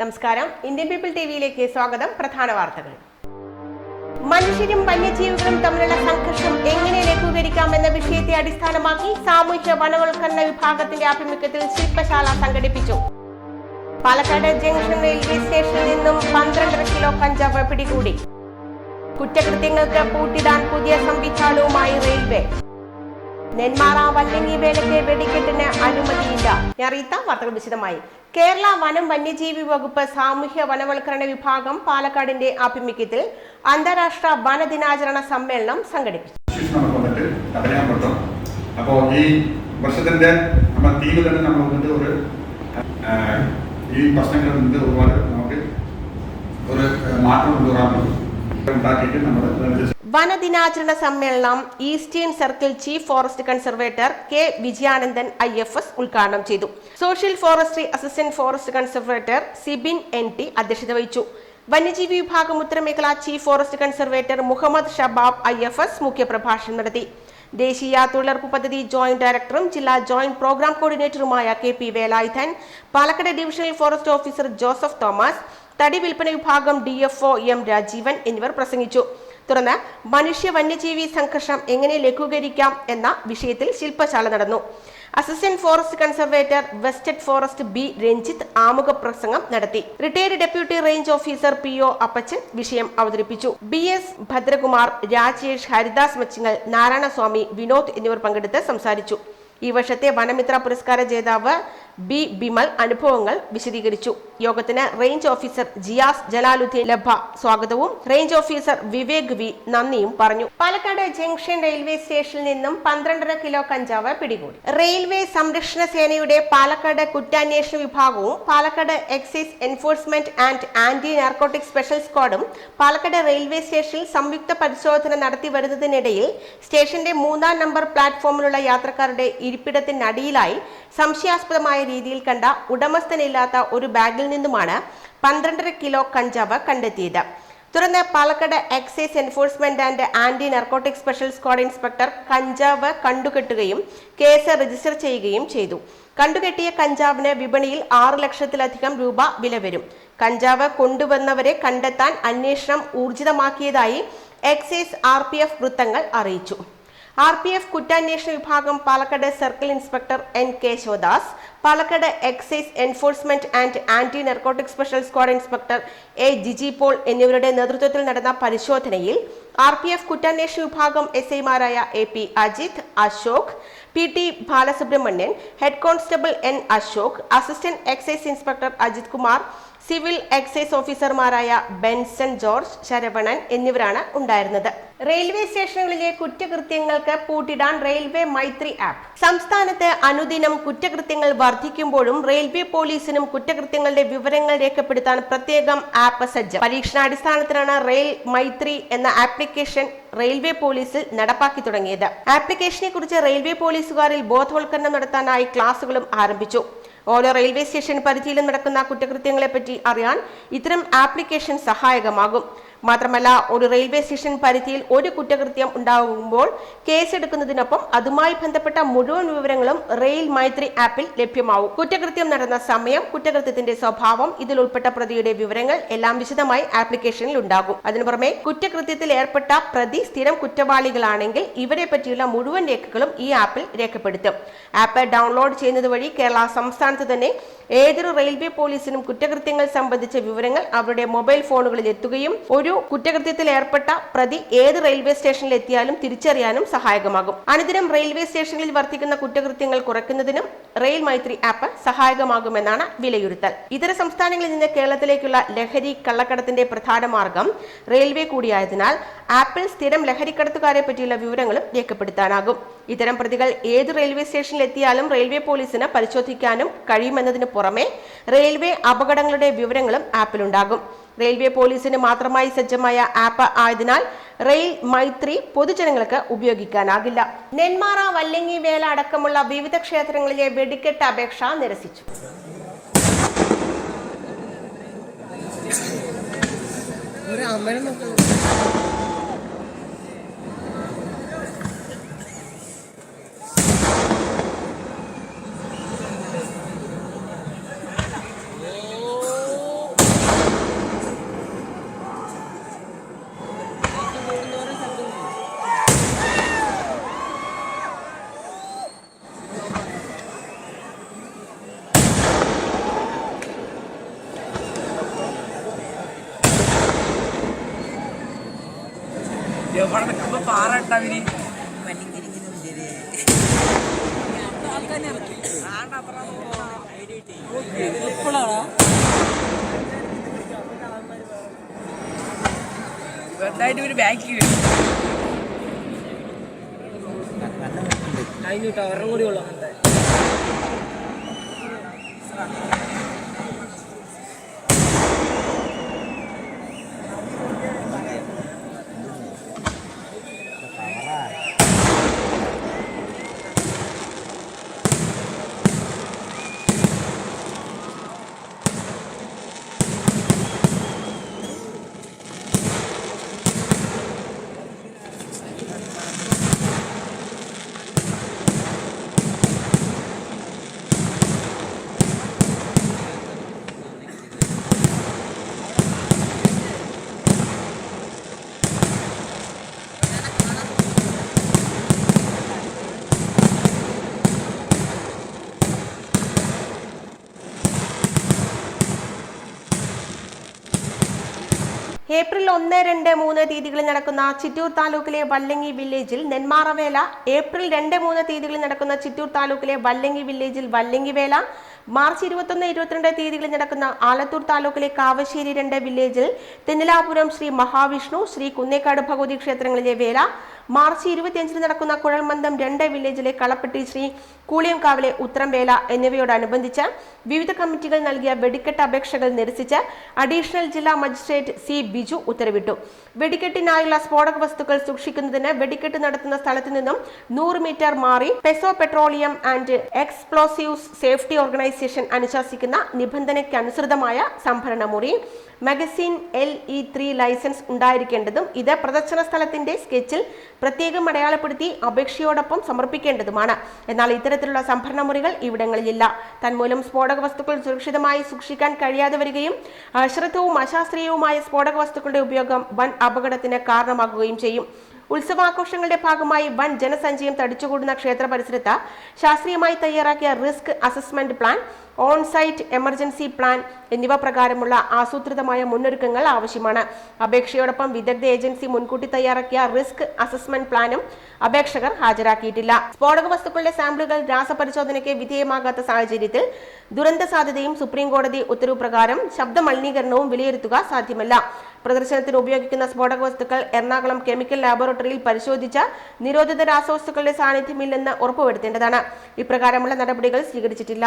നമസ്കാരം. Indian people T വിയിലേക്ക് സ്വാഗതം. പ്രധാന വാർത്തകൾ. മനുഷ്യരും വന്യജീവികളും തമ്മിലുള്ള സംഘർഷം എങ്ങനെ ലഘൂകരിക്കാം എന്ന വിഷയത്തെ അടിസ്ഥാനമാക്കി സാമൂഹ്യ വനവൽക്കരണ വിഭാഗത്തിന്റെ ആഭിമുഖ്യത്തിൽ ശില്പശാല സംഘടിപ്പിച്ചു. പാലക്കാട് ജംഗ്ഷൻ റെയിൽവേ സ്റ്റേഷനിൽ നിന്നും പന്ത്രണ്ടര കിലോ കഞ്ചാവ് പിടികൂടി. കുറ്റകൃത്യങ്ങൾക്ക് പൂട്ടിടാൻ പുതിയ സംവിധാനവുമായി റെയിൽവേ. നെന്മാറ വല്ലങ്ങി വേലയ്ക്ക് വെടിക്കെട്ടിന് അനുമതിയില്ല. ഞാൻ വാർത്തകൾ വിശദമായി. കേരള വനം വന്യജീവി വകുപ്പ് സാമൂഹ്യ വനവൽക്കരണ വിഭാഗം പാലക്കാടിന്റെ ആഭിമുഖ്യത്തിൽ അന്താരാഷ്ട്ര വനദിനാചരണ സമ്മേളനം സംഘടിപ്പിച്ചു. അപ്പോൾ ഈ വർഷത്തിന്റെ നമ്മൾ തീം തന്നെ നമ്മൾ വന്നിട്ട് ഒരു ഈ പ്രശ്നങ്ങളിൽ നിന്ന് ഒരുപാട്. നമുക്ക് ഒരു മാറ്റം കൊണ്ടുവരാൻ പറ്റും. വനദിനാചരണ സമ്മേളനം eastern circle chief forest conservator K Vijayanandan I F S ഉദ്ഘാടനം ചെയ്തു. Social forestry assistant forest conservator Sibin N T അധ്യക്ഷത വഹിച്ചു. വന്യജീവി വിഭാഗം ഉത്തരമേഖല chief forest conservator Muhammad Shabab I F S മുഖ്യപ്രഭാഷണം നടത്തി. ദേശീയ തൊഴിലുറപ്പ് പദ്ധതി ജോയിന്റ് ഡയറക്ടറും ജില്ലാ joint programme കോർഡിനേറ്ററുമായ K P Velayudhan Palakkad divisional forest officer Joseph Thomas തടി വിൽപ്പന വിഭാഗം D F O M Rajeevan എന്നിവർ പ്രസംഗിച്ചു. തുടർന്ന് മനുഷ്യ വന്യജീവി സംഘർഷം എങ്ങനെ ലഘൂകരിക്കാം എന്ന വിഷയത്തിൽ ശില്പശാല നടന്നു. Assistant forest conservator vested forest B Ranjith ആമുഖ പ്രസംഗം നടത്തി. Retired deputy range officer P O Appachan വിഷയം അവതരിപ്പിച്ചു. ബി എസ് ഭദ്രകുമാർ രാജേഷ് ഹരിദാസ് മച്ചിങ്ങൽ നാരായണസ്വാമി വിനോദ് എന്നിവർ പങ്കെടുത്ത് സംസാരിച്ചു. ഈ വർഷത്തെ വനമിത്ര പുരസ്കാര ജേതാവ് ബി ബിമൽ അനുഭവങ്ങൾ വിശദീകരിച്ചു. യോഗത്തിന് റേഞ്ച് ഓഫീസർ ജിയാസ് ജലാലുദ്ദീൻ ലഭ സ്വാഗതവും. റേഞ്ച് ഓഫീസർ വിവേക് വി നന്ദിയും പറഞ്ഞു. പാലക്കാട് ജംഗ്ഷൻ റെയിൽവേ സ്റ്റേഷനിൽ നിന്നും പന്ത്രണ്ടര കിലോ കഞ്ചാവ് പിടികൂടി. റെയിൽവേ സംരക്ഷണ സേനയുടെ പാലക്കാട് കുറ്റാന്വേഷണ വിഭാഗവും Palakkad excise enforcement and anti narcotic special സ്ക്വാഡും പാലക്കാട് റെയിൽവേ സ്റ്റേഷനിൽ സംയുക്ത പരിശോധന നടത്തി വരുന്നതിനിടയിൽ സ്റ്റേഷന്റെ മൂന്നാം നമ്പർ പ്ലാറ്റ്ഫോമിലുള്ള യാത്രക്കാരുടെ ഇരിപ്പിടത്തിനടിയിലായി സംശയാസ്പദമായ രീതിയിൽ കണ്ട ഉടമസ്ഥനില്ലാത്ത ഒരു ബാഗിൽ നിന്നുമാണ് പന്ത്രണ്ടര കിലോ കഞ്ചാവ് കണ്ടെത്തിയത്. തുടർന്ന് Palakkad excise enforcement and anti narcotic special squad inspector കഞ്ചാവ് കണ്ടുകെട്ടുകയും കേസ് രജിസ്റ്റർ ചെയ്യുകയും ചെയ്തു. കണ്ടുകെട്ടിയ കഞ്ചാവിന് വിപണിയിൽ ആറ് ലക്ഷത്തിലധികം രൂപ വില വരും. കഞ്ചാവ് കൊണ്ടുവന്നവരെ കണ്ടെത്താൻ അന്വേഷണം ഊർജിതമാക്കിയതായി എക്സൈസ് ആർ പി എഫ് വൃത്തങ്ങൾ അറിയിച്ചു. ആർ പി എഫ് കുറ്റാന്വേഷണ വിഭാഗം Palakkad circle inspector N K Sivadas Palakkad excise enforcement and anti narcotic special squad inspector A Jiji Paul എന്നിവരുടെ നേതൃത്വത്തിൽ നടന്ന പരിശോധനയിൽ ആർ പി എഫ് കുറ്റാന്വേഷണ വിഭാഗം എസ് ഐമാരായ A P Ajith Ashok P T Balasubramanian head constable N Ashok assistant excise inspector Ajith Kumar civil excise ഓഫീസർമാരായ Benson George Saravanan എന്നിവരാണ് ഉണ്ടായിരുന്നത്. റെയിൽവേ സ്റ്റേഷനുകളിലെ കുറ്റകൃത്യങ്ങൾക്ക് പൂട്ടിടാൻ റെയിൽവേ മൈത്രി ആപ്പ്. സംസ്ഥാനത്ത് അനുദിനം കുറ്റകൃത്യങ്ങൾ വർദ്ധിക്കുമ്പോഴും റെയിൽവേ പോലീസിനും കുറ്റകൃത്യങ്ങളുടെ വിവരങ്ങൾ രേഖപ്പെടുത്താൻ പ്രത്യേകം ആപ്പ് സജ്ജം. പരീക്ഷണാടിസ്ഥാനത്തിലാണ് റെയിൽ മൈത്രി എന്ന ആപ്ലിക്കേഷൻ റെയിൽവേ പോലീസിൽ നടപ്പാക്കി തുടങ്ങിയത്. ആപ്ലിക്കേഷനെ കുറിച്ച് റെയിൽവേ പോലീസുകാരിൽ ബോധവൽക്കരണം നടത്താനായി ക്ലാസുകളും ആരംഭിച്ചു. ഓരോ റെയിൽവേ സ്റ്റേഷൻ പരിധിയിലും നടക്കുന്ന കുറ്റകൃത്യങ്ങളെപ്പറ്റി അറിയാൻ ഇത്തരം ആപ്ലിക്കേഷൻ സഹായകമാകും. മാത്രമല്ല ഒരു റെയിൽവേ സ്റ്റേഷൻ പരിധിയിൽ ഒരു കുറ്റകൃത്യം ഉണ്ടാകുമ്പോൾ കേസെടുക്കുന്നതിനൊപ്പം അതുമായി ബന്ധപ്പെട്ട മുഴുവൻ വിവരങ്ങളും റെയിൽ മൈത്രി ആപ്പിൽ ലഭ്യമാവും. കുറ്റകൃത്യം നടന്ന സമയം കുറ്റകൃത്യത്തിന്റെ സ്വഭാവം ഇതിൽ ഉൾപ്പെട്ട പ്രതിയുടെ വിവരങ്ങൾ എല്ലാം വിശദമായി ആപ്ലിക്കേഷനിൽ ഉണ്ടാകും. അതിനു പുറമെ കുറ്റകൃത്യത്തിൽ ഏർപ്പെട്ട പ്രതി സ്ഥിരം കുറ്റവാളികളാണെങ്കിൽ ഇവരെ പറ്റിയുള്ള മുഴുവൻ രേഖകളും ഈ ആപ്പിൽ രേഖപ്പെടുത്തും. ആപ്പ് ഡൗൺലോഡ് ചെയ്യുന്നത് വഴി കേരള സംസ്ഥാനത്ത് തന്നെ ഏതൊരു റെയിൽവേ പോലീസിനും കുറ്റകൃത്യങ്ങൾ സംബന്ധിച്ച വിവരങ്ങൾ അവരുടെ മൊബൈൽ ഫോണുകളിൽ എത്തുകയും ഒരു കുറ്റകൃത്യത്തിൽ ഏർപ്പെട്ട പ്രതി ഏത് റെയിൽവേ സ്റ്റേഷനിൽ എത്തിയാലും തിരിച്ചറിയാനും സഹായകമാകും. അനുദിനം റെയിൽവേ സ്റ്റേഷനിൽ വർത്തിക്കുന്ന കുറ്റകൃത്യങ്ങൾ കുറയ്ക്കുന്നതിനും റെയിൽ മൈത്രി ആപ്പ് സഹായകമാകുമെന്നാണ് വിലയിരുത്തൽ. ഇതര സംസ്ഥാനങ്ങളിൽ നിന്ന് കേരളത്തിലേക്കുള്ള ലഹരി കള്ളക്കടത്തിന്റെ പ്രധാന മാർഗം റെയിൽവേ കൂടിയായതിനാൽ ആപ്പിൽ സ്ഥിരം ലഹരിക്കടത്തുകാരെ പറ്റിയുള്ള വിവരങ്ങളും രേഖപ്പെടുത്താനാകും. ഇത്തരം പ്രതികൾ ഏത് റെയിൽവേ സ്റ്റേഷനിൽ എത്തിയാലും റെയിൽവേ പോലീസിന് പരിശോധിക്കാനും കഴിയുമെന്നതിന് പുറമെ റെയിൽവേ അപകടങ്ങളുടെ വിവരങ്ങളും ആപ്പിലുണ്ടാകും. റെയിൽവേ പോലീസിന് മാത്രമായി സജ്ജമായ ആപ്പ് ആയതിനാൽ റെയിൽ മൈത്രി പൊതുജനങ്ങൾക്ക് ഉപയോഗിക്കാനാകില്ല. നെന്മാറ വല്ലങ്ങി വേല അടക്കമുള്ള വിവിധ ക്ഷേത്രങ്ങളിലെ വെടിക്കെട്ട് അപേക്ഷ നിരസിച്ചു. എവിടെ നിൽക്കുമ്പോ പാറ ഇട്ടവര് എന്തായിട്ട് ഒരു ബാക്കി കഴിഞ്ഞിട്ട് അവരുടെ കൂടി ഉള്ളു അങ്ങനത്തെ. ഏപ്രിൽ ഒന്ന് രണ്ട് മൂന്ന് തീയതികളിൽ നടക്കുന്ന ചിറ്റൂർ താലൂക്കിലെ വല്ലങ്ങി വില്ലേജിൽ നെന്മാറവേല. ഏപ്രിൽ രണ്ട് മൂന്ന് തീയതികളിൽ നടക്കുന്ന ചിറ്റൂർ താലൂക്കിലെ വല്ലങ്ങി വില്ലേജിൽ വല്ലങ്ങി വേല മാർച്ച് ഇരുപത്തൊന്ന് ഇരുപത്തിരണ്ട് തീയതികളിൽ നടക്കുന്ന ആലത്തൂർ താലൂക്കിലെ കാവശ്ശേരി രണ്ട് വില്ലേജിൽ തെന്നിലാപുരം ശ്രീ മഹാവിഷ്ണു ശ്രീ കുന്നേക്കാട് ഭഗവതി ക്ഷേത്രങ്ങളിലെ വേല മാർച്ച് ഇരുപത്തിയഞ്ചിന് നടക്കുന്ന കുഴൽമന്ദം രണ്ട് വില്ലേജിലെ കളപ്പെട്ടി ശ്രീ കൂളിയംകാവിലെ ഉത്രംവേല എന്നിവയോടനുബന്ധിച്ച് വിവിധ കമ്മിറ്റികൾ നൽകിയ വെടിക്കെട്ട് അപേക്ഷകൾ നിരസിച്ച് അഡീഷണൽ ജില്ലാ മജിസ്ട്രേറ്റ് സി ബിജു ഉത്തരവിട്ടു. വെടിക്കെട്ടിനായുള്ള സ്ഫോടക വസ്തുക്കൾ സൂക്ഷിക്കുന്നതിന് വെടിക്കെട്ട് നടത്തുന്ന സ്ഥലത്തു നിന്നും നൂറ് മീറ്റർ മാറി PESO petroleum and explosives safety organisation അനുശാസിക്കുന്ന നിബന്ധനയ്ക്കനുസൃതമായ സംഭരണ മുറി magazine L E three licence ഉണ്ടായിരിക്കേണ്ടതും ഇത് പ്രദർശന സ്ഥലത്തിന്റെ സ്കെച്ചിൽ പ്രത്യേകം അടയാളപ്പെടുത്തി അപേക്ഷയോടൊപ്പം സമർപ്പിക്കേണ്ടതുമാണ്. എന്നാൽ ഇത്തരത്തിലുള്ള സംഭരണ മുറികൾ ഇവിടങ്ങളിലില്ല. തന്മൂലം സ്ഫോടക വസ്തുക്കൾ സുരക്ഷിതമായി സൂക്ഷിക്കാൻ കഴിയാതെ വരികയും അശ്രദ്ധവും അശാസ്ത്രീയവുമായ സ്ഫോടക വസ്തുക്കളുടെ ഉപയോഗം വൻ അപകടത്തിന് കാരണമാകുകയും ചെയ്യും. ഉത്സവാഘോഷങ്ങളുടെ ഭാഗമായി വൻ ജനസഞ്ചയം തടിച്ചുകൂടുന്ന ക്ഷേത്ര പരിസരത്ത് ശാസ്ത്രീയമായി തയ്യാറാക്കിയ risk assessment plan on site emergency plan എന്നിവ പ്രകാരമുള്ള ആസൂത്രിതമായ മുന്നൊരുക്കങ്ങൾ ആവശ്യമാണ്. അപേക്ഷയോടൊപ്പം വിദഗ്ധ ഏജൻസി മുൻകൂട്ടി തയ്യാറാക്കിയ റിസ്ക് അസസ്മെന്റ് പ്ലാനും അപേക്ഷകർ ഹാജരാക്കിയിട്ടില്ല. സ്ഫോടക വസ്തുക്കളുടെ സാമ്പിളുകൾ രാസപരിശോധനയ്ക്ക് വിധേയമാകാത്ത സാഹചര്യത്തിൽ ദുരന്ത സാധ്യതയും സുപ്രീംകോടതി ഉത്തരവ് പ്രകാരം ശബ്ദ മലിനീകരണവും വിലയിരുത്തുക സാധ്യമല്ല. പ്രദർശനത്തിന് ഉപയോഗിക്കുന്ന സ്ഫോടക വസ്തുക്കൾ എറണാകുളം കെമിക്കൽ ലാബോറട്ടറിയിൽ പരിശോധിച്ച നിരോധിത രാസവസ്തുക്കളുടെ സാന്നിധ്യമില്ലെന്ന് ഉറപ്പുവരുത്തേണ്ടതാണ്. ഇപ്രകാരമുള്ള നടപടികൾ സ്വീകരിച്ചിട്ടില്ല.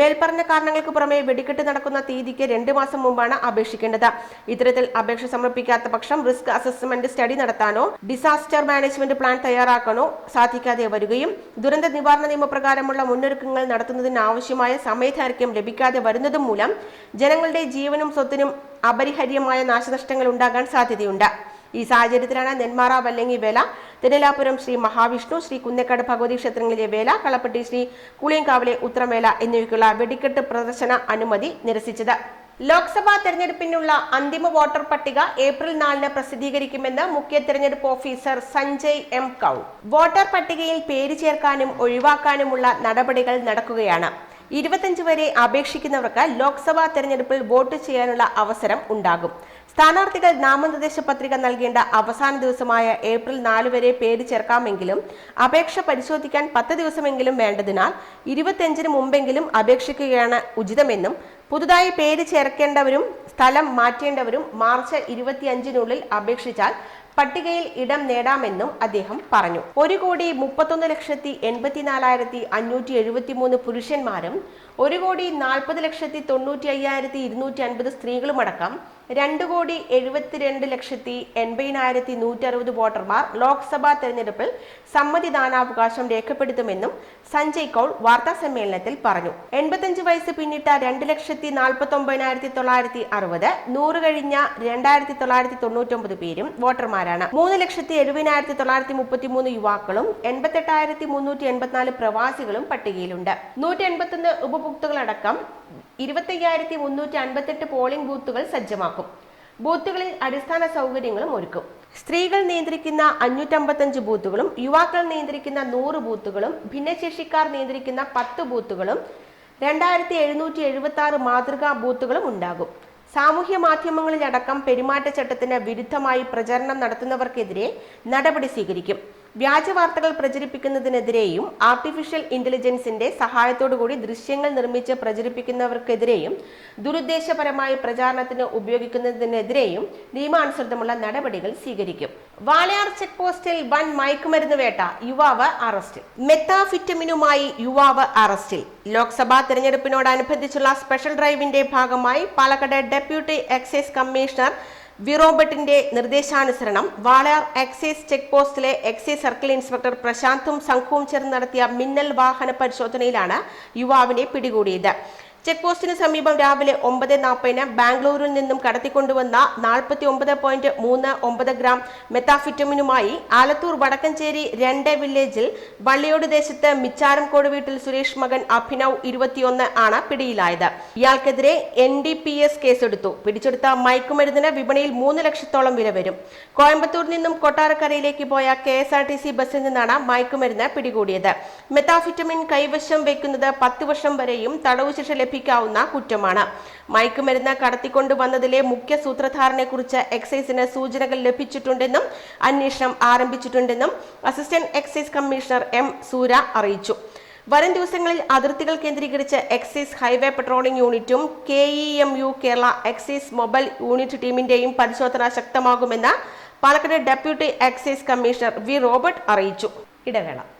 മേൽപ്പറഞ്ഞ കാരണങ്ങൾക്ക് പുറമെ വെടിക്കെട്ട് നടക്കുന്ന തീയതിക്ക് രണ്ട് മാസം മുമ്പാണ് അപേക്ഷിക്കേണ്ടത്. ഇത്തരത്തിൽ അപേക്ഷ സമർപ്പിക്കാത്ത പക്ഷം റിസ്ക് അസസ്മെന്റ് സ്റ്റഡി നടത്താനോ ഡിസാസ്റ്റർ മാനേജ്മെന്റ് പ്ലാൻ തയ്യാറാക്കാനോ സാധിക്കാതെ വരികയും ദുരന്ത നിവാരണ നിയമപ്രകാരമുള്ള മുന്നൊരുക്കങ്ങൾ നടത്തുന്നതിനാവശ്യമായ സമയദൈർഘ്യം ലഭിക്കാതെ വരുന്നതും മൂലം ജനങ്ങളുടെ ജീവനും സ്വത്തിനും അപരിഹര്യമായ നാശനഷ്ടങ്ങൾ ഉണ്ടാകാൻ സാധ്യതയുണ്ട്. ഈ സാഹചര്യത്തിലാണ് നെന്മാറ വല്ലങ്ങി വേല തിരുലാപുരം ശ്രീ മഹാവിഷ്ണു ശ്രീ കുന്നക്കാട് ഭഗവതി ക്ഷേത്രങ്ങളിലെ വേല കളപ്പെട്ടി ശ്രീ കുളിയങ്കാവിലെ ഉത്രമേല എന്നിവയ്ക്കുള്ള വെടിക്കെട്ട് പ്രദർശന അനുമതി നിരസിച്ചത്. ലോക്സഭാ തെരഞ്ഞെടുപ്പിനുള്ള അന്തിമ വോട്ടർ പട്ടിക ഏപ്രിൽ നാലിന് പ്രസിദ്ധീകരിക്കുമെന്ന് മുഖ്യ തെരഞ്ഞെടുപ്പ് officer Sanjay M Kaul. Voter പട്ടികയിൽ പേര് ചേർക്കാനും ഒഴിവാക്കാനുമുള്ള നടപടികൾ നടക്കുകയാണ്. ഇരുപത്തഞ്ച് വരെ അപേക്ഷിക്കുന്നവർക്ക് ലോക്സഭാ തെരഞ്ഞെടുപ്പിൽ വോട്ട് ചെയ്യാനുള്ള അവസരം ഉണ്ടാകും. സ്ഥാനാർത്ഥികൾ നാമനിർദ്ദേശ പത്രിക നൽകേണ്ട അവസാന ദിവസമായ ഏപ്രിൽ നാല് വരെ പേര് ചേർക്കാമെങ്കിലും അപേക്ഷ പരിശോധിക്കാൻ പത്ത് ദിവസമെങ്കിലും വേണ്ടതിനാൽ ഇരുപത്തിയഞ്ചിന് മുമ്പെങ്കിലും അപേക്ഷിക്കുകയാണ് ഉചിതമെന്നും പുതുതായി പേര് ചേർക്കേണ്ടവരും സ്ഥലം മാറ്റേണ്ടവരും മാർച്ച് ഇരുപത്തിയഞ്ചിനുള്ളിൽ അപേക്ഷിച്ചാൽ പട്ടികയിൽ ഇടം നേടാമെന്നും അദ്ദേഹം പറഞ്ഞു. ഒരു കോടി മുപ്പത്തൊന്ന് ലക്ഷത്തി എൺപത്തിനാലായിരത്തി അഞ്ഞൂറ്റി എഴുപത്തി മൂന്ന് പുരുഷന്മാരും ഒരു കോടി നാൽപ്പത് ലക്ഷത്തി തൊണ്ണൂറ്റി അയ്യായിരത്തി ഇരുന്നൂറ്റി അൻപത് സ്ത്രീകളുമടക്കം രണ്ട് കോടി എഴുപത്തിരണ്ട് ലക്ഷത്തി എൺപതിനായിരത്തി നൂറ്റി അറുപത് വോട്ടർമാർ ലോക്സഭാ തെരഞ്ഞെടുപ്പിൽ സമ്മതിദാനാവകാശം രേഖപ്പെടുത്തുമെന്നും സഞ്ജയ് കൌൾ വാർത്താ സമ്മേളനത്തിൽ പറഞ്ഞു. എൺപത്തഞ്ച് വയസ്സ് പിന്നിട്ട രണ്ട് ലക്ഷത്തി നാൽപ്പത്തി ഒമ്പതിനായിരത്തി തൊള്ളായിരത്തി അറുപത് നൂറ് കഴിഞ്ഞ രണ്ടായിരത്തി തൊള്ളായിരത്തി തൊണ്ണൂറ്റൊമ്പത് പേരും വോട്ടർമാരാണ്. മൂന്ന് ലക്ഷത്തി എഴുപതിനായിരത്തി തൊള്ളായിരത്തി മുപ്പത്തി മൂന്ന് യുവാക്കളും എൺപത്തെട്ടായിരത്തി മുന്നൂറ്റി എൺപത്തിനാല് പ്രവാസികളും പട്ടികയിലുണ്ട്. നൂറ്റി എൺപത്തൊന്ന് ഉപഭോക്തകളടക്കം ഇരുപത്തയ്യായിരത്തി മുന്നൂറ്റി അൻപത്തെട്ട് പോളിംഗ് ബൂത്തുകൾ സജ്ജമാക്കും. ബൂത്തുകളിൽ അടിസ്ഥാന സൗകര്യങ്ങളും ഒരുക്കും. സ്ത്രീകൾ നിയന്ത്രിക്കുന്ന അഞ്ഞൂറ്റമ്പത്തഞ്ച് ബൂത്തുകളും യുവാക്കൾ നിയന്ത്രിക്കുന്ന നൂറ് ബൂത്തുകളും ഭിന്നശേഷിക്കാർ നിയന്ത്രിക്കുന്ന പത്ത് ബൂത്തുകളും രണ്ടായിരത്തി എഴുന്നൂറ്റി എഴുപത്തി ആറ് മാതൃകാ ബൂത്തുകളും ഉണ്ടാകും. സാമൂഹ്യ മാധ്യമങ്ങളിലടക്കം പെരുമാറ്റച്ചട്ടത്തിന് വിരുദ്ധമായി പ്രചരണം നടത്തുന്നവർക്കെതിരെ നടപടി സ്വീകരിക്കും. വ്യാജ വാർത്തകൾ പ്രചരിപ്പിക്കുന്നതിനെതിരെയും ആർട്ടിഫിഷ്യൽ ഇന്റലിജൻസിന്റെ സഹായത്തോടുകൂടി ദൃശ്യങ്ങൾ നിർമ്മിച്ച് പ്രചരിപ്പിക്കുന്നവർക്കെതിരെയും ദുരുദ്ദേശപരമായ പ്രചാരണത്തിന് ഉപയോഗിക്കുന്നതിനെതിരെയും നിയമാനുസൃതമുള്ള നടപടികൾ സ്വീകരിക്കും. വാളയാർ ചെക്ക് പോസ്റ്റിൽ വൻ മയക്കുമരുന്ന് വേട്ട യുവാവ് അറസ്റ്റിൽ മെത്താഫിറ്റമിനുമായി യുവാവ് അറസ്റ്റിൽ. ലോക്സഭാ തെരഞ്ഞെടുപ്പിനോടനുബന്ധിച്ചുള്ള സ്പെഷ്യൽ ഡ്രൈവിന്റെ ഭാഗമായി പാലക്കാട് ഡെപ്യൂട്ടി എക്സൈസ് കമ്മീഷണർ വിറോബട്ടിന്റെ നിർദ്ദേശാനുസരണം വാളയാർ എക്സൈസ് ചെക്ക് പോസ്റ്റിലെ എക്സൈസ് സർക്കിൾ ഇൻസ്പെക്ടർ പ്രശാന്തും സംഘവും ചേർന്ന് നടത്തിയ മിന്നൽ വാഹന പരിശോധനയിലാണ് യുവാവിനെ പിടികൂടിയത്. ചെക്ക് പോസ്റ്റിന് സമീപം രാവിലെ ഒമ്പത് നാൽപ്പതിന് ബാംഗ്ലൂരിൽ നിന്നും കടത്തിക്കൊണ്ടുവന്ന നാൽപ്പത്തി ഒമ്പത് പോയിന്റ് മൂന്ന് ഒമ്പത് ഗ്രാം മെത്താഫിറ്റമിനുമായി ആലത്തൂർ വടക്കഞ്ചേരി രണ്ട് വില്ലേജിൽ വള്ളിയോട് ദേശത്ത് മിച്ചാരംകോട് വീട്ടിൽ സുരേഷ് മകൻ അഭിനവ് ഇരുപത്തിയൊന്ന് ആണ് പിടിയിലായത്. ഇയാൾക്കെതിരെ എൻ ഡി പി എസ് കേസെടുത്തു. പിടിച്ചെടുത്ത മയക്കുമരുന്നിന് വിപണിയിൽ മൂന്ന് ലക്ഷത്തോളം വില വരും. കോയമ്പത്തൂർ നിന്നും കൊട്ടാരക്കരയിലേക്ക് പോയ K S R T C ബസ്സിൽ നിന്നാണ് മയക്കുമരുന്ന് പിടികൂടിയത്. മെത്താഫിറ്റമിൻ കൈവശം വെക്കുന്നത് പത്ത് വർഷം വരെയും തടവു ശിക്ഷ ലഭിക്കാവുന്ന കുറ്റമാണ്. മയക്കുമരുന്ന് കടത്തിക്കൊണ്ടുവന്നതിലെ മുഖ്യ സൂത്രധാരനെക്കുറിച്ച് എക്സൈസിന് സൂചനകൾ ലഭിച്ചിട്ടുണ്ടെന്നും അന്വേഷണം ആരംഭിച്ചിട്ടുണ്ടെന്നും assistant excise commissioner M Sura അറിയിച്ചു. വരും ദിവസങ്ങളിൽ അതിർത്തികൾ കേന്ദ്രീകരിച്ച് എക്സൈസ് ഹൈവേ പട്രോളിംഗ് യൂണിറ്റും K E M U Kerala excise mobile unit ടീമിന്റെയും പരിശോധന ശക്തമാകുമെന്ന് Palakkad deputy excise commissioner V Robert അറിയിച്ചു. ഇടവേള.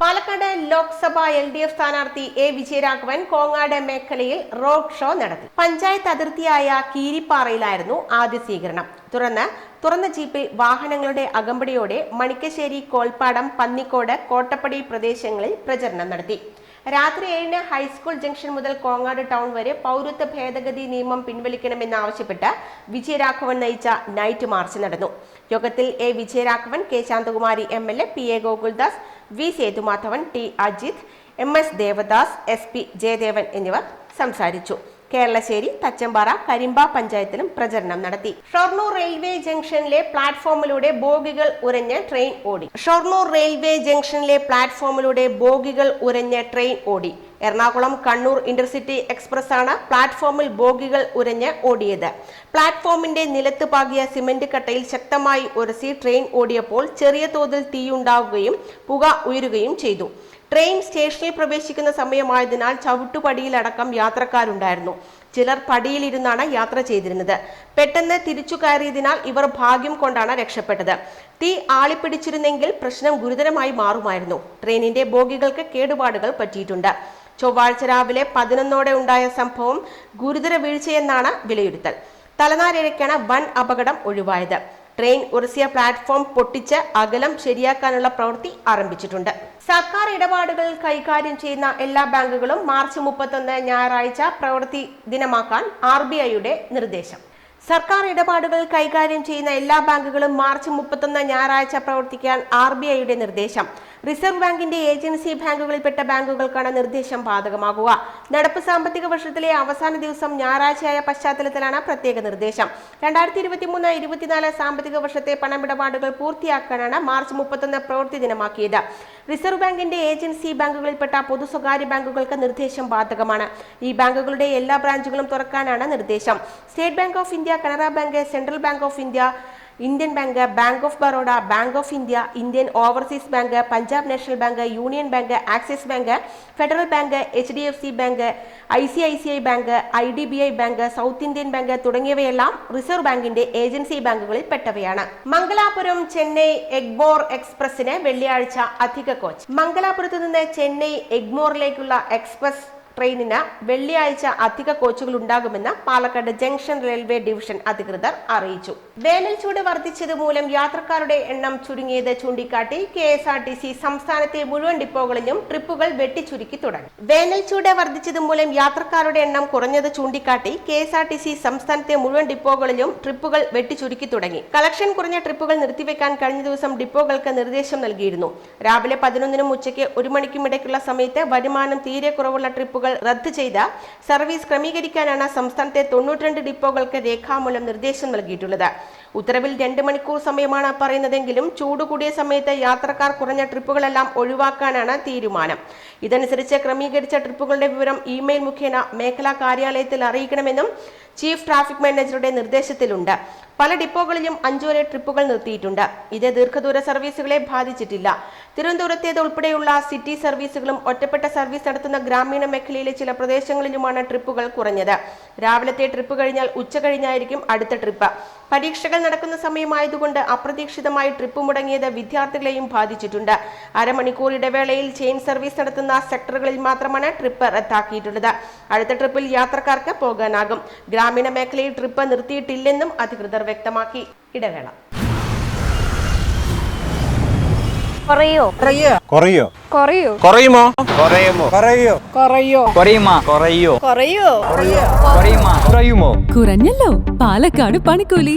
Palakkad Lok Sabha L D F സ്ഥാനാർത്ഥി എ വിജയരാഘവൻ കോങ്ങാട് മേഖലയിൽ റോഡ് ഷോ നടത്തി. പഞ്ചായത്ത് അതിർത്തിയായ കീരിപ്പാറയിലായിരുന്നു ആദ്യ സ്വീകരണം. തുടർന്ന് തുറന്ന ജീപ്പിൽ വാഹനങ്ങളുടെ അകമ്പടിയോടെ മണിക്കശ്ശേരി കോൽപ്പാടം പന്നിക്കോട് കോട്ടപ്പടി പ്രദേശങ്ങളിൽ പ്രചരണം നടത്തി. രാത്രി ഏഴിന് ഹൈസ്കൂൾ ജംഗ്ഷൻ മുതൽ കോങ്ങാട് ടൗൺ വരെ പൗരത്വ ഭേദഗതി നിയമം പിൻവലിക്കണമെന്നാവശ്യപ്പെട്ട് വിജയരാഘവൻ നയിച്ച നൈറ്റ് മാർച്ച് നടന്നു. യോഗത്തിൽ A Vijayaraghavan K Santhakumari M L A P A Gokuldas V Sethumadhavan T Ajith M S Devadas S P Jayadevan എന്നിവർ സംസാരിച്ചു. കേരളശ്ശേരി തച്ചമ്പാറ കരിമ്പ പഞ്ചായത്തിലും പ്രചരണം നടത്തി. ഷൊർണൂർ റെയിൽവേ ജംഗ്ഷനിലെ പ്ലാറ്റ്ഫോമിലൂടെ ബോഗികൾ ഉരഞ്ഞ് ട്രെയിൻ ഓടി. ഷൊർണൂർ റെയിൽവേ ജംഗ്ഷനിലെ പ്ലാറ്റ്ഫോമിലൂടെ ബോഗികൾ ഉരഞ്ഞ് ട്രെയിൻ ഓടി. എറണാകുളം കണ്ണൂർ ഇന്റർസിറ്റി എക്സ്പ്രസ് ആണ് പ്ലാറ്റ്ഫോമിൽ ബോഗികൾ ഉരഞ്ഞ് ഓടിയത്. പ്ലാറ്റ്ഫോമിന്റെ നിലത്ത് പാകിയ സിമന്റ് കട്ടയിൽ ശക്തമായി ഉരസി ട്രെയിൻ ഓടിയപ്പോൾ ചെറിയ തോതിൽ തീയുണ്ടാവുകയും പുക ഉയരുകയും ചെയ്തു. ട്രെയിൻ സ്റ്റേഷനിൽ പ്രവേശിക്കുന്ന സമയമായതിനാൽ ചവിട്ടുപടിയിലടക്കം യാത്രക്കാരുണ്ടായിരുന്നു. ചിലർ പടിയിലിരുന്നാണ് യാത്ര ചെയ്തിരുന്നത്. പെട്ടെന്ന് തിരിച്ചു കയറിയതിനാൽ ഇവർ ഭാഗ്യം കൊണ്ടാണ് രക്ഷപ്പെട്ടത്. തീ ആളിപ്പിടിച്ചിരുന്നെങ്കിൽ പ്രശ്നം ഗുരുതരമായി മാറുമായിരുന്നു. ട്രെയിനിന്റെ ബോഗികൾക്ക് കേടുപാടുകൾ പറ്റിയിട്ടുണ്ട്. ചൊവ്വാഴ്ച രാവിലെ പതിനൊന്നോടെ ഉണ്ടായ സംഭവം ഗുരുതര വീഴ്ചയെന്നാണ് വിലയിരുത്തൽ. തലനാരിഴയ്ക്കാണ് വൻ അപകടം ഒഴിവായത്. ട്രെയിൻ ഉറസിയ പ്ലാറ്റ്ഫോം പൊട്ടിച്ച് അകലം ശരിയാക്കാനുള്ള പ്രവൃത്തി ആരംഭിച്ചിട്ടുണ്ട്. സർക്കാർ ഇടപാടുകൾ കൈകാര്യം ചെയ്യുന്ന എല്ലാ ബാങ്കുകളും മാർച്ച് മുപ്പത്തൊന്ന് ഞായറാഴ്ച പ്രവൃത്തി ദിനമാക്കാൻ ആർ ബി ഐയുടെ നിർദ്ദേശം. സർക്കാർ ഇടപാടുകൾ കൈകാര്യം ചെയ്യുന്ന എല്ലാ ബാങ്കുകളും മാർച്ച് മുപ്പത്തൊന്ന് ഞായറാഴ്ച പ്രവർത്തിക്കാൻ ആർ ബി ഐയുടെ നിർദ്ദേശം. റിസർവ് ബാങ്കിന്റെ ഏജൻസി ബാങ്കുകളിൽപ്പെട്ട ബാങ്കുകൾക്കാണ് നിർദ്ദേശം ബാധകമാകുക. നടപ്പ് സാമ്പത്തിക വർഷത്തിലെ അവസാന ദിവസം ഞായറാഴ്ചയായ പശ്ചാത്തലത്തിലാണ് പ്രത്യേക നിർദ്ദേശം. രണ്ടായിരത്തി ഇരുപത്തി മൂന്ന് ഇരുപത്തിനാല് സാമ്പത്തിക വർഷത്തെ പണമിടപാടുകൾ പൂർത്തിയാക്കാനാണ് മാർച്ച് മുപ്പത്തൊന്ന് പ്രവൃത്തി ദിനമാക്കിയത്. റിസർവ് ബാങ്കിന്റെ ഏജൻസി ബാങ്കുകളിൽപ്പെട്ട പൊതു സ്വകാര്യ ബാങ്കുകൾക്ക് നിർദ്ദേശം ബാധകമാണ്. ഈ ബാങ്കുകളുടെ എല്ലാ ബ്രാഞ്ചുകളും തുറക്കാനാണ് നിർദ്ദേശം. State Bank of India Canara Bank Central Bank of India Indian Bank Bank of Baroda Bank of India Indian Overseas Bank Punjab National Bank Union Bank Axis Bank Federal Bank H D F C Bank I C I C I Bank I D B I Bank South Indian Bank തുടങ്ങിയവയെല്ലാം reserve ബാങ്കിന്റെ agency ബാങ്കുകളിൽ പെട്ടവയാണ്. മംഗലാപുരം ചെന്നൈ എഗ്മോർ എക്സ്പ്രസിന് വെള്ളിയാഴ്ച അധിക coach. മംഗലാപുരത്ത് നിന്ന് Chennai എഗ്മോറിലേക്കുള്ള express ട്രെയിനിന് വെള്ളിയാഴ്ച അധിക കോച്ചുകൾ ഉണ്ടാകുമെന്ന് പാലക്കാട് ജംഗ്ഷൻ റെയിൽവേ ഡിവിഷൻ അധികൃതർ അറിയിച്ചു. വേനൽ ചൂട് വർദ്ധിച്ചത് മൂലം യാത്രക്കാരുടെ എണ്ണം ചുരുങ്ങിയത് ചൂണ്ടിക്കാട്ടി K S R T C സംസ്ഥാനത്തെ മുഴുവൻ ഡിപ്പോകളിലും ട്രിപ്പുകൾ വെട്ടിച്ചുരുക്കി തുടങ്ങി. വേനൽ ചൂട് വർദ്ധിച്ചത് മൂലം യാത്രക്കാരുടെ എണ്ണം കുറഞ്ഞത് ചൂണ്ടിക്കാട്ടി K S R T C സംസ്ഥാനത്തെ മുഴുവൻ ഡിപ്പോകളിലും ട്രിപ്പുകൾ വെട്ടിച്ചുരുക്കി തുടങ്ങി. കളക്ഷൻ കുറഞ്ഞ ട്രിപ്പുകൾ നിർത്തിവെക്കാൻ കഴിഞ്ഞ ദിവസം ഡിപ്പോകൾക്ക് നിർദ്ദേശം നൽകിയിരുന്നു. രാവിലെ പതിനൊന്നിനും ഉച്ചയ്ക്ക് ഒരു മണിക്കും ഇടയ്ക്കുള്ള സമയത്ത് വരുമാനം തീരെ കുറവുള്ള ട്രിപ്പുകൾ റദ്ദ് ചെയ്ത സർവീസ് ക്രമീകരിക്കാനാണ് സംസ്ഥാനത്തെ തൊണ്ണൂറ്റിരണ്ട് ഡിപ്പോകൾക്ക് രേഖാമൂലം നിർദ്ദേശം നൽകിയിട്ടുള്ളത്. ഉത്തരവിൽ രണ്ട് മണിക്കൂർ സമയമാണ് പറയുന്നതെങ്കിലും ചൂട് കൂടിയ സമയത്ത് യാത്രക്കാർ കുറഞ്ഞ ട്രിപ്പുകളെല്ലാം ഒഴിവാക്കാനാണ് തീരുമാനം. ഇതനുസരിച്ച് ക്രമീകരിച്ച ട്രിപ്പുകളുടെ വിവരം ഇമെയിൽ മുഖേന മേഖലാ കാര്യാലയത്തിൽ അറിയിക്കണമെന്നും ചീഫ് ട്രാഫിക് മാനേജറുടെ നിർദ്ദേശത്തിലുണ്ട്. പല ഡിപ്പോകളിലും അഞ്ചു വരെ ട്രിപ്പുകൾ നിർത്തിയിട്ടുണ്ട്. ഇത് ദീർഘദൂര സർവീസുകളെ ബാധിച്ചിട്ടില്ല. തിരുവനന്തപുരത്തേത് ഉൾപ്പെടെയുള്ള സിറ്റി സർവീസുകളും ഒറ്റപ്പെട്ട സർവീസ് നടത്തുന്ന ഗ്രാമീണ മേഖലയിലെ ചില പ്രദേശങ്ങളിലുമാണ് ട്രിപ്പുകൾ കുറഞ്ഞത്. രാവിലത്തെ ട്രിപ്പ് കഴിഞ്ഞാൽ ഉച്ച കഴിഞ്ഞായിരിക്കും അടുത്ത ട്രിപ്പ്. പരീക്ഷകൾ നടക്കുന്ന സമയമായതുകൊണ്ട് അപ്രതീക്ഷിതമായി ട്രിപ്പ് മുടങ്ങിയത് വിദ്യാർത്ഥികളെയും ബാധിച്ചിട്ടുണ്ട്. അരമണിക്കൂർ ഇടവേളയിൽ ചെയിൻ സർവീസ് നടത്തുന്ന സെക്ടറുകളിൽ മാത്രമാണ് ട്രിപ്പ് റദ്ദാക്കിയിട്ടുള്ളത്. അടുത്ത ട്രിപ്പിൽ യാത്രക്കാർക്ക് പോകാനാകും. ഗ്രാമീണ മേഖലയിൽ ട്രിപ്പ് നിർത്തിയിട്ടില്ലെന്നും അധികൃതർ വ്യക്തമാക്കി. ഇടവേള. കുറയോ? കുറയോ? കുറയോ? കുറയുമോ? കുറയുമോ? കുറയോ? കുറയോ? കുറയുമോ? കുറയോ? കുറയോ? കുറയുമോ കുറയുമോ? കുറഞ്ഞല്ലോ. പാലക്കാട് പണിക്കൂലി.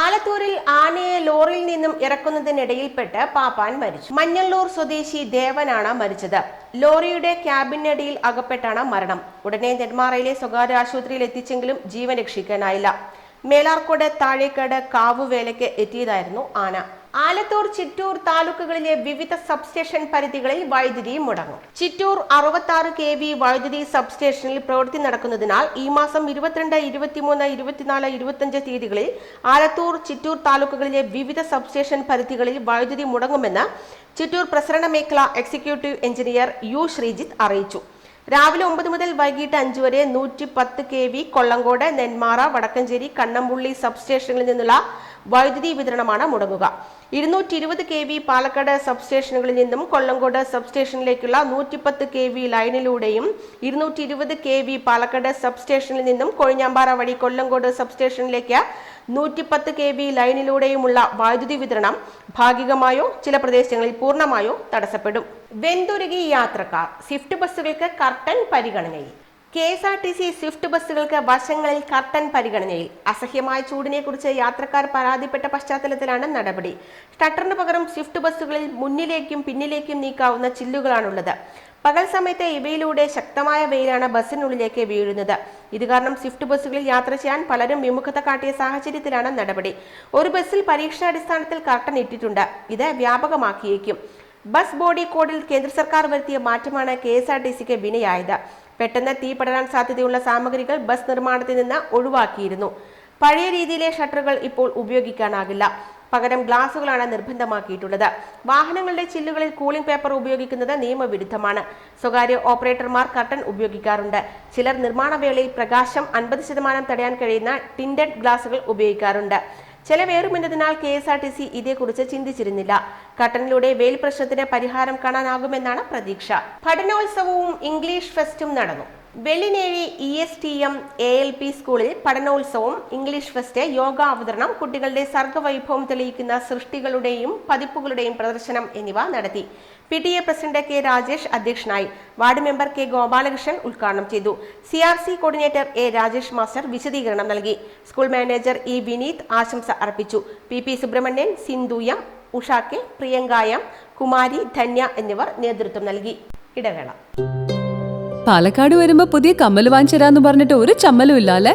ആലത്തൂരിൽ ആനയെ ലോറിയിൽ നിന്നും ഇറക്കുന്നതിനിടയിൽപ്പെട്ട് പാപ്പാൻ മരിച്ചു. മഞ്ഞള്ളൂർ സ്വദേശി ദേവനാണ് മരിച്ചത്. ലോറിയുടെ ക്യാബിനടിയിൽ അകപ്പെട്ടാണ് മരണം. ഉടനെ നെന്മാറയിലെ സ്വകാര്യ ആശുപത്രിയിൽ എത്തിച്ചെങ്കിലും ജീവൻ രക്ഷിക്കാനായില്ല. മേലാർക്കോട് താഴേക്കാട് കാവുവേലയ്ക്ക് എത്തിയതായിരുന്നു ആന. ആലത്തൂർ ചിറ്റൂർ താലൂക്കുകളിലെ വിവിധ സബ്സ്റ്റേഷൻ പരിധികളിൽ വൈദ്യുതി മുടങ്ങും. ചിറ്റൂർ അറുപത്തി ആറ് കെ വി വൈദ്യുതി സബ്സ്റ്റേഷനിൽ പ്രവൃത്തി നടക്കുന്നതിനാൽ ഈ മാസം ഇരുപത്തിരണ്ട് ഇരുപത്തിമൂന്ന് ഇരുപത്തിനാല് ഇരുപത്തിയഞ്ച് തീയതികളിൽ ആലത്തൂർ ചിറ്റൂർ താലൂക്കുകളിലെ വിവിധ സബ്സ്റ്റേഷൻ പരിധികളിൽ വൈദ്യുതി മുടങ്ങുമെന്ന് ചിറ്റൂർ പ്രസരണ മേഖല എക്സിക്യൂട്ടീവ് എഞ്ചിനീയർ യു ശ്രീജിത്ത് അറിയിച്ചു. രാവിലെ ഒമ്പത് മുതൽ വൈകിട്ട് അഞ്ച് വരെ നൂറ്റി പത്ത് കെ വി കൊള്ളങ്കോട് നെന്മാറ വടക്കഞ്ചേരി കണ്ണമ്പുള്ളി സബ്സ്റ്റേഷനിൽ നിന്നുള്ള വൈദ്യുതി വിതരണമാണ് മുടങ്ങുക. ഇരുന്നൂറ്റി ഇരുപത് കെ വി പാലക്കാട് സബ്സ്റ്റേഷനുകളിൽ നിന്നും കൊല്ലങ്കോട് സബ്സ്റ്റേഷനിലേക്കുള്ള നൂറ്റിപ്പത്ത് കെ വി ലൈനിലൂടെയും ഇരുന്നൂറ്റി ഇരുപത് കെ വി പാലക്കാട് സബ്സ്റ്റേഷനിൽ നിന്നും കൊഴിഞ്ഞാമ്പാറ വഴി കൊല്ലങ്കോട് സബ്സ്റ്റേഷനിലേക്ക് നൂറ്റിപ്പത്ത് കെ വി ലൈനിലൂടെയുമുള്ള വൈദ്യുതി വിതരണം ഭാഗികമായോ ചില പ്രദേശങ്ങളിൽ പൂർണമായോ തടസ്സപ്പെടും. വെന്തുരുകി യാത്രക്കാർ സ്വിഫ്റ്റ് ബസ്സുകൾക്ക് കർട്ടൻ പരിഗണനയിൽ. K S R T C swift ബസ്സുകൾക്ക് വശങ്ങളിൽ കർട്ടൻ പരിഗണനയിൽ. അസഹ്യമായ ചൂടിനെ കുറിച്ച് യാത്രക്കാർ പരാതിപ്പെട്ട പശ്ചാത്തലത്തിലാണ് നടപടി. ഷട്ടറിന് പകരം സ്വിഫ്റ്റ് ബസ്സുകളിൽ മുന്നിലേക്കും പിന്നിലേക്കും നീക്കാവുന്ന ചില്ലുകളാണുള്ളത്. പകൽ സമയത്ത് ഇവയിലൂടെ ശക്തമായ വെയിലാണ് ബസ്സിനുള്ളിലേക്ക് വീഴുന്നത്. ഇത് കാരണം സ്വിഫ്റ്റ് ബസ്സുകളിൽ യാത്ര ചെയ്യാൻ പലരും വിമുഖത കാട്ടിയ സാഹചര്യത്തിലാണ് നടപടി. ഒരു ബസ്സിൽ പരീക്ഷണാടിസ്ഥാനത്തിൽ കർട്ടൻ ഇട്ടിട്ടുണ്ട്. ഇത് വ്യാപകമാക്കിയേക്കും. ബസ് ബോഡി കോഡിൽ കേന്ദ്ര സർക്കാർ വരുത്തിയ മാറ്റമാണ് കെ എസ് ആർ ടി സിക്ക് വിനയായത്. പെട്ടെന്ന് തീ പടരാൻ സാധ്യതയുള്ള സാമഗ്രികൾ ബസ് നിർമ്മാണത്തിൽ നിന്ന് ഒഴിവാക്കിയിരുന്നു. പഴയ രീതിയിലെ ഷട്ടറുകൾ ഇപ്പോൾ ഉപയോഗിക്കാനാകില്ല. പകരം ഗ്ലാസുകളാണ് നിർബന്ധമാക്കിയിട്ടുള്ളത്. വാഹനങ്ങളുടെ ചില്ലുകളിൽ കൂളിംഗ് പേപ്പർ ഉപയോഗിക്കുന്നത് നിയമവിരുദ്ധമാണ്. സ്വകാര്യ ഓപ്പറേറ്റർമാർ കർട്ടൻ ഉപയോഗിക്കാറുണ്ട്. ചിലർ നിർമ്മാണ വേളയിൽ പ്രകാശം അൻപത് ശതമാനം തടയാൻ കഴിയുന്ന ടിൻഡഡ് ഗ്ലാസുകൾ ഉപയോഗിക്കാറുണ്ട്. ചെലവേറുമെന്നതിനാൽ K S R T C ഇതേക്കുറിച്ച് ചിന്തിച്ചിരുന്നില്ല. കട്ടനിലൂടെ വേൽ പ്രശ്നത്തിന് പരിഹാരം കാണാനാകുമെന്നാണ് പ്രതീക്ഷ. പഠനോത്സവവും ഇംഗ്ലീഷ് ഫെസ്റ്റും നടന്നു. Vellinezhi E S T M A L P സ്കൂളിൽ പഠനോത്സവം ഇംഗ്ലീഷ് ഫെസ്റ്റ് യോഗ അവതരണം കുട്ടികളുടെ സർഗവൈഭവം തെളിയിക്കുന്ന സൃഷ്ടികളുടെയും പതിപ്പുകളുടെയും പ്രദർശനം എന്നിവ നടത്തി. P T A president K Rajesh അധ്യക്ഷനായി വാർഡ് മെമ്പർ കെ ഗോപാലകൃഷ്ണൻ ഉദ്ഘാടനം ചെയ്തു. C R C coordinator A Rajesh master വിശദീകരണം നൽകി. സ്കൂൾ മാനേജർ ഇ വിനീത് ആശംസ അർപ്പിച്ചു. P P Subramanian Sindhu M Usha K പ്രിയങ്കായം Kumari Dhanya എന്നിവർ നേതൃത്വം നൽകി. ഇടവേള. പാലക്കാട് വരുമ്പോ പുതിയ കമ്മൽ വാങ്ങിച്ചരാന്ന് പറഞ്ഞിട്ട് ഒരു ചമ്മലും ഇല്ല അല്ലേ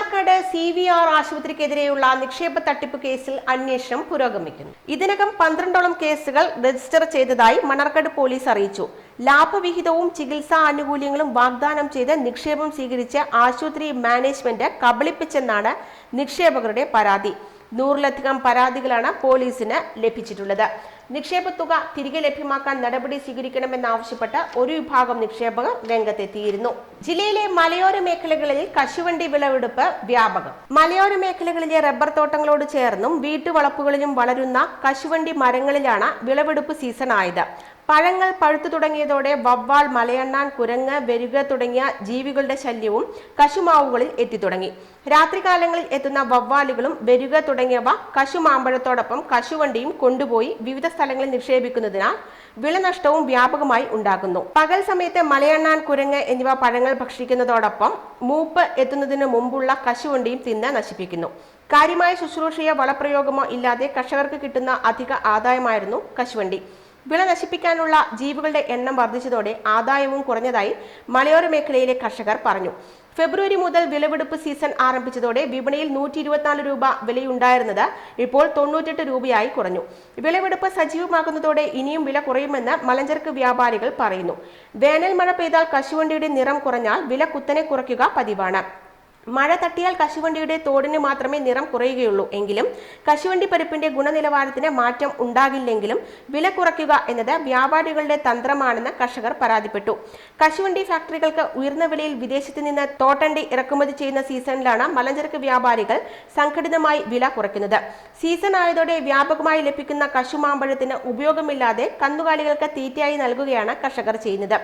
C V R ആശുപത്രിക്കെതിരെയുള്ള നിക്ഷേപ തട്ടിപ്പ് കേസിൽ അന്വേഷണം പുരോഗമിക്കുന്നു. ഇതിനകം പന്ത്രണ്ടോളം കേസുകൾ രജിസ്റ്റർ ചെയ്തതായി മണർക്കട് പോലീസ് അറിയിച്ചു. ലാഭവിഹിതവും ചികിത്സാ ആനുകൂല്യങ്ങളും വാഗ്ദാനം ചെയ്ത് നിക്ഷേപം സ്വീകരിച്ച ആശുപത്രി മാനേജ്മെന്റ് കബളിപ്പിച്ചെന്നാണ് നിക്ഷേപകരുടെ പരാതി. നൂറിലധികം പരാതികളാണ് പോലീസിന് ലഭിച്ചിട്ടുള്ളത്. നിക്ഷേപ തുക തിരികെ ലഭ്യമാക്കാൻ നടപടി സ്വീകരിക്കണമെന്നാവശ്യപ്പെട്ട് ഒരു വിഭാഗം നിക്ഷേപകർ രംഗത്തെത്തിയിരുന്നു. ജില്ലയിലെ മലയോര മേഖലകളിൽ കശുവണ്ടി വിളവെടുപ്പ് വ്യാപകം. മലയോര മേഖലകളിലെ റബ്ബർ തോട്ടങ്ങളോട് ചേർന്നും വീട്ടുവളപ്പുകളിലും വളരുന്ന കശുവണ്ടി മരങ്ങളിലാണ് വിളവെടുപ്പ് സീസൺ ആയത് പഴങ്ങൾ പഴുത്തു തുടങ്ങിയതോടെ വവ്വാൾ മലയണ്ണാൻ കുരങ്ങ് വെരുക തുടങ്ങിയ ജീവികളുടെ ശല്യവും കശുമാവുകളിൽ എത്തിത്തുടങ്ങി. രാത്രികാലങ്ങളിൽ എത്തുന്ന വവ്വാലുകളും വെരുക തുടങ്ങിയവ കശുമാമ്പഴത്തോടൊപ്പം കശുവണ്ടിയും കൊണ്ടുപോയി വിവിധ സ്ഥലങ്ങളിൽ നിക്ഷേപിക്കുന്നതിനാൽ വിളനഷ്ടവും വ്യാപകമായി ഉണ്ടാകുന്നു. പകൽ സമയത്ത് മലയണ്ണാൻ കുരങ്ങ് എന്നിവ പഴങ്ങൾ ഭക്ഷിക്കുന്നതോടൊപ്പം മൂപ്പ് എത്തുന്നതിന് മുമ്പുള്ള കശുവണ്ടിയും തിന്ന് നശിപ്പിക്കുന്നു. കാര്യമായ ശുശ്രൂഷയോ വളപ്രയോഗമോ ഇല്ലാതെ കർഷകർക്ക് കിട്ടുന്ന അധിക ആദായമായിരുന്നു കശുവണ്ടി. വിള നശിപ്പിക്കാനുള്ള ജീവികളുടെ എണ്ണം വർദ്ധിച്ചതോടെ ആദായവും കുറഞ്ഞതായി മലയോര മേഖലയിലെ കർഷകർ പറഞ്ഞു. ഫെബ്രുവരി മുതൽ വിളവെടുപ്പ് സീസൺ ആരംഭിച്ചതോടെ വിപണിയിൽ നൂറ്റി ഇരുപത്തിനാല് രൂപ വിലയുണ്ടായിരുന്നത് ഇപ്പോൾ തൊണ്ണൂറ്റെട്ട് രൂപയായി കുറഞ്ഞു. വിളവെടുപ്പ് സജീവമാകുന്നതോടെ ഇനിയും വില കുറയുമെന്ന് മലഞ്ചരക്ക് വ്യാപാരികൾ പറയുന്നു. വേനൽ മഴ പെയ്താൽ കശുവണ്ടിയുടെ നിറം കുറഞ്ഞാൽ വില കുത്തനെ കുറയ്ക്കുക പതിവാണ്. മഴ തട്ടിയാൽ കശുവണ്ടിയുടെ തോടിന് മാത്രമേ നിറം കുറയുകയുള്ളൂ. എങ്കിലും കശുവണ്ടി പരിപ്പിന്റെ ഗുണനിലവാരത്തിന് മാറ്റം ഉണ്ടാകില്ലെങ്കിലും വില കുറയ്ക്കുക എന്നത് വ്യാപാരികളുടെ തന്ത്രമാണെന്ന് കർഷകർ പരാതിപ്പെട്ടു. കശുവണ്ടി ഫാക്ടറികൾക്ക് ഉയർന്ന വിലയിൽ വിദേശത്ത് നിന്ന് തോട്ടണ്ടി ഇറക്കുമതി ചെയ്യുന്ന സീസണിലാണ് മലഞ്ചരക്ക് വ്യാപാരികൾ സംഘടിതമായി വില കുറയ്ക്കുന്നത്. സീസൺ ആയതോടെ വ്യാപകമായി ലഭിക്കുന്ന കശുമാമ്പഴത്തിന് ഉപയോഗമില്ലാതെ കന്നുകാലികൾക്ക് തീറ്റയായി നൽകുകയാണ് കർഷകർ ചെയ്യുന്നത്.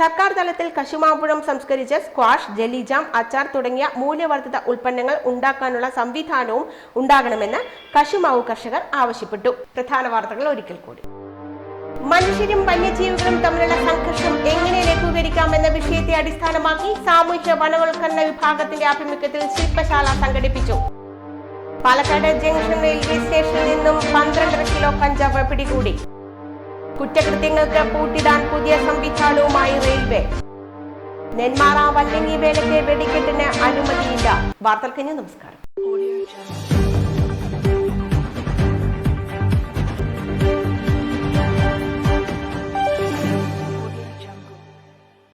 സർക്കാർ തലത്തിൽ കശുമാമ്പഴം സംസ്കരിച്ച് സ്ക്വാഷ് ജെല്ലിജാം അച്ചാർ തുടങ്ങിയ മൂല്യവർദ്ധിത ഉൽപ്പന്നങ്ങൾ ഉണ്ടാക്കാനുള്ള സംവിധാനവും ഉണ്ടാകണമെന്ന് കശുമാവ് കർഷകർ ആവശ്യപ്പെട്ടു. പ്രധാന വാർത്തകൾ ഒരിക്കൽ കൂടി. മനുഷ്യരും വന്യജീവികളും തമ്മിലുള്ള സംഘർഷം എങ്ങനെ ലഘൂകരിക്കാമെന്ന വിഷയത്തെ അടിസ്ഥാനമാക്കി സാമൂഹ്യ വനവൽക്കരണ വിഭാഗത്തിന്റെ ആഭിമുഖ്യത്തിൽ ശില്പശാല സംഘടിപ്പിച്ചു. പാലക്കാട് ജംഗ്ഷൻ റെയിൽവേ സ്റ്റേഷനിൽ നിന്നും പന്ത്രണ്ടര കിലോ കഞ്ചാവ് പിടികൂടി. കുറ്റകൃത്യങ്ങൾക്ക് പൂട്ടിടാൻ പുതിയ സംവിധാനവുമായി റെയിൽവേ. നെന്മാറ വല്ലങ്ങി വേലയ്ക്ക് വെടിക്കെട്ടിന് അനുമതിയില്ല വാർത്തകൾക്ക് നമസ്കാരം.